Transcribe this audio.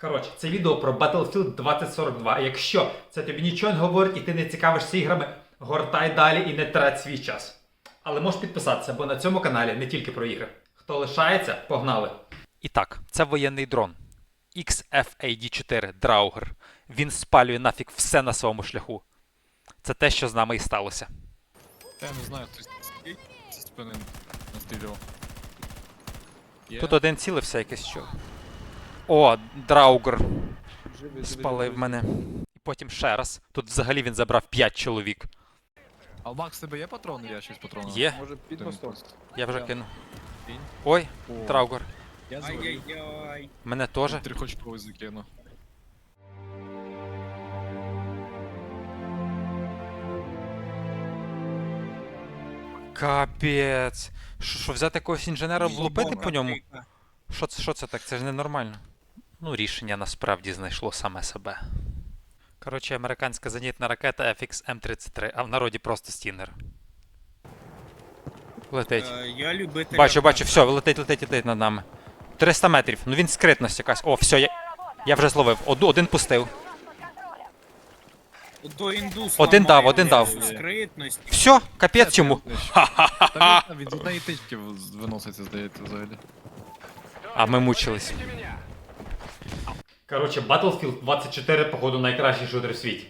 Коротше, це відео про Battlefield 2042. Якщо це тобі нічого не говорить і ти не цікавишся іграми, гортай далі і не трать свій час. Але можеш підписатися, бо на цьому каналі не тільки про ігри. Хто лишається, погнали. І так, це воєнний дрон. XFAD4 Драугер. Він спалює нафіг все на своєму шляху. Це те, що з нами і сталося. Та я не знаю, хтось зі спини настрілював. Є? Тут один цілився якийсь що. О, живий, спалив мене. І потім ще раз. Тут взагалі він забрав 5 чоловік. А Макс, тебе є патрони? Я щось патрони. Є, Може під мостом? я вже кинув. Ой, О, Драугер. Я згорів. Ай-яй-яй. Мене теж. Трихочковий закину. Капець. Що, що взяти якогось інженера влупити по ньому? Що це, що це так? Це ж ненормально. Ну, рішення насправді знайшло саме себе. Коротше, американська зенітна ракета FX M33, а в народі просто стінер. Летить. Е, Я любитель. Бачу, бачу, все, летить, летить, летить над нами. 300 метрів. Ну він скритність якась. О, все, я, я вже зловив. Оду, один пустив. До індус Один дав, один дав. Скритність. Все, капець йому. Він, він з однієї тички виноситься, здається, взагалі. А ми мучились. Коротше, Battlefield 24, походу, найкращий шутер в світі.